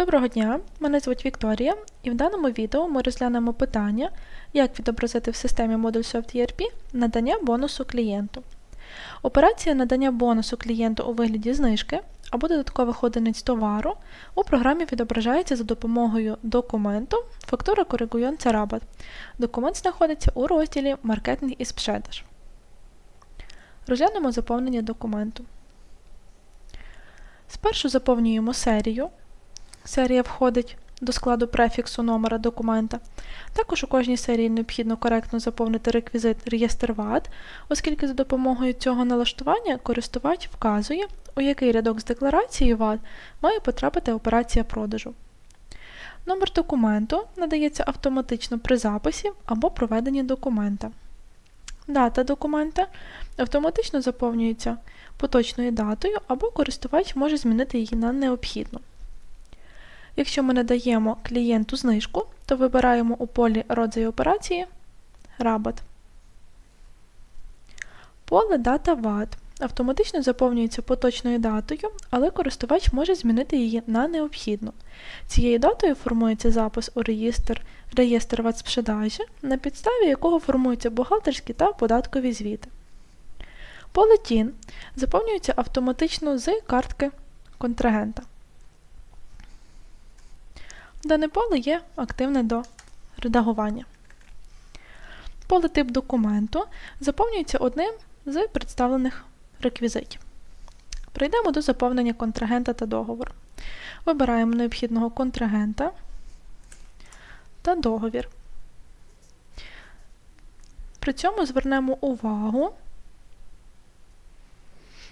Доброго дня, мене звуть Вікторія, і в даному відео ми розглянемо питання, як відобразити в системі Model ERP надання бонусу клієнту. Операція надання бонусу клієнту у вигляді знижки або додаткових одиниць товару у програмі відображається за допомогою документу фактура коригується рабат. Документ знаходиться у розділі Маркетинг і спшедаж. Розглянемо заповнення документу. Спершу заповнюємо серію. Серія входить до складу префіксу номера документа. Також у кожній серії необхідно коректно заповнити реквізит реєстр ВАД, оскільки за допомогою цього налаштування користувач вказує, у який рядок з декларації ВАД має потрапити операція продажу. Номер документу надається автоматично при записі або проведенні документа. Дата документа автоматично заповнюється поточною датою або користувач може змінити її на необхідну. Якщо ми надаємо клієнту знижку, то вибираємо у полі родзай операції Рабат. Поле Дата ВАД автоматично заповнюється поточною датою, але користувач може змінити її на необхідну. Цією датою формується запис у реєстр реєстр ВАД на підставі якого формуються бухгалтерські та податкові звіти. Поле TIN заповнюється автоматично з картки контрагента. Дане поле є активне до редагування. Поле тип документу заповнюється одним з представлених реквізитів. Прийдемо до заповнення контрагента та договору. Вибираємо необхідного контрагента та договір. При цьому звернемо увагу,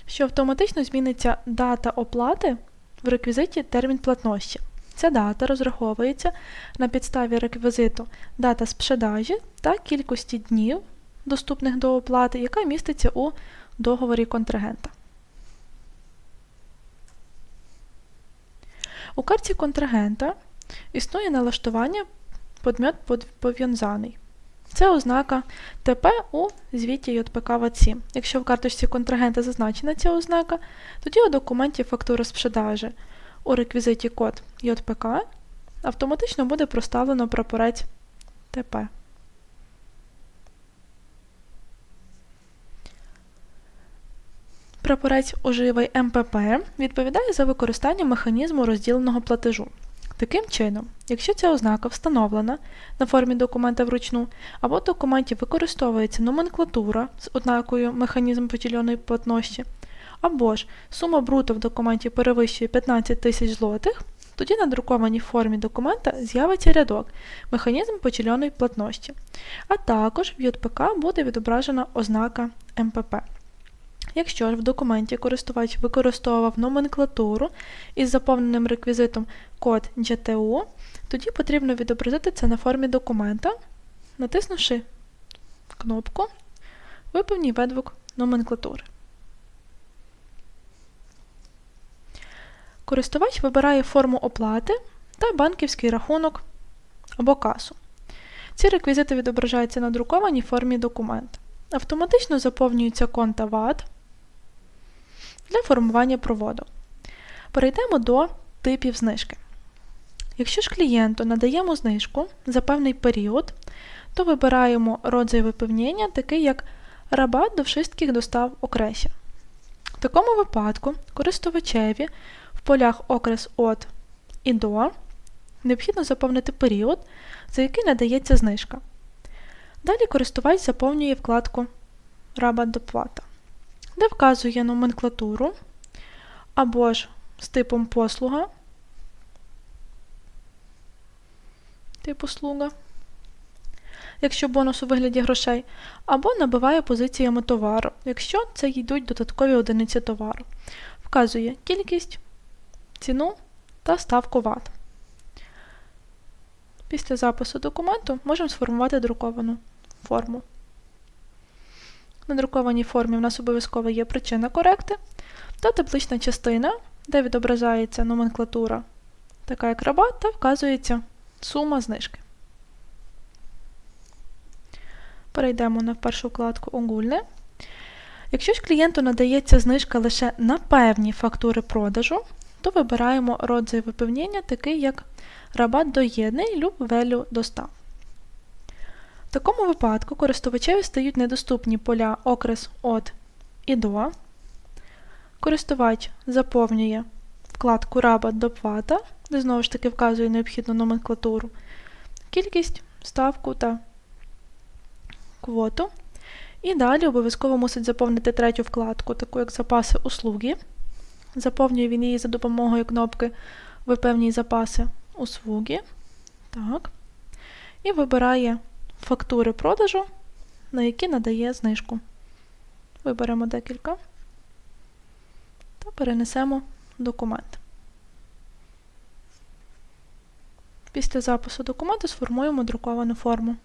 що автоматично зміниться дата оплати в реквізиті термін платності. Ця дата розраховується на підставі реквізиту дата спшедажі та кількості днів, доступних до оплати, яка міститься у договорі контрагента. У карті контрагента існує налаштування подмет пов'язаний. Це ознака ТП у звіті ЙПК ВАЦІ. Якщо в карточці контрагента зазначена ця ознака, тоді у документі фактури спшедажі у реквізиті код JPK автоматично буде проставлено прапорець ТП. Прапорець уживай МПП відповідає за використання механізму розділеного платежу. Таким чином, якщо ця ознака встановлена на формі документа вручну, або в документі використовується номенклатура з ознакою механізм поділеної платності, або ж сума бруто в документі перевищує 15 тисяч злотих, тоді на друкованій формі документа з'явиться рядок механізм поділеної платності, а також в JPK буде відображена ознака МПП. Якщо ж в документі користувач використовував номенклатуру із заповненим реквізитом код GTU, тоді потрібно відобразити це на формі документа, натиснувши кнопку Виповній відгук номенклатури. Користувач вибирає форму оплати та банківський рахунок або касу. Ці реквізити відображаються на друкованій формі документа. Автоматично заповнюються конта ВАД для формування проводу. Перейдемо до типів знижки. Якщо ж клієнту надаємо знижку за певний період, то вибираємо родзай випевнення, такий як рабат до всіх достав окреся. В такому випадку користувачеві в полях окрес от і до необхідно заповнити період, за який надається знижка. Далі користувач заповнює вкладку Рабат доплата, де вказує номенклатуру або ж з типом послуга, тип услуга, якщо бонус у вигляді грошей, або набиває позиціями товару, якщо це йдуть додаткові одиниці товару. Вказує кількість, ціну та ставку ВАТ. Після запису документу можемо сформувати друковану форму. На друкованій формі в нас обов'язково є причина коректи та таблична частина, де відображається номенклатура, така як рабат, та вказується сума знижки. Перейдемо на першу вкладку Огульне. Якщо ж клієнту надається знижка лише на певні фактури продажу, то вибираємо родзай випевнення, такий як рабат доєдний люб велю до 100. В такому випадку користувачеві стають недоступні поля окрес от і до. Користувач заповнює вкладку рабат до плата, де знову ж таки вказує необхідну номенклатуру, кількість, ставку та квоту. І далі обов'язково мусить заповнити третю вкладку, таку як запаси услуги. Заповнює він її за допомогою кнопки Випевній запаси услуги. Так. І вибирає фактури продажу, на які надає знижку. Виберемо декілька та перенесемо документ. Після запису документу сформуємо друковану форму.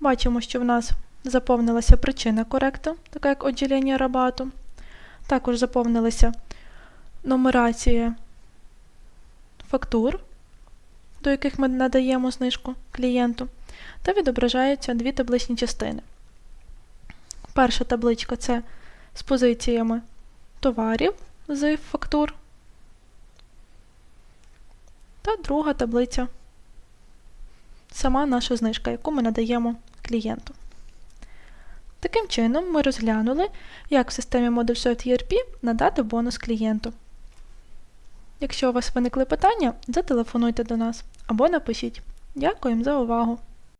Бачимо, що в нас заповнилася причина коректу, така як відділення рабату. Також заповнилася нумерація фактур, до яких ми надаємо знижку клієнту, та відображаються дві табличні частини. Перша табличка це з позиціями товарів з фактур, та друга таблиця сама наша знижка, яку ми надаємо клієнту. Таким чином, ми розглянули, як в системі ModulSoft ERP надати бонус клієнту. Якщо у вас виникли питання, зателефонуйте до нас або напишіть. Дякуємо за увагу!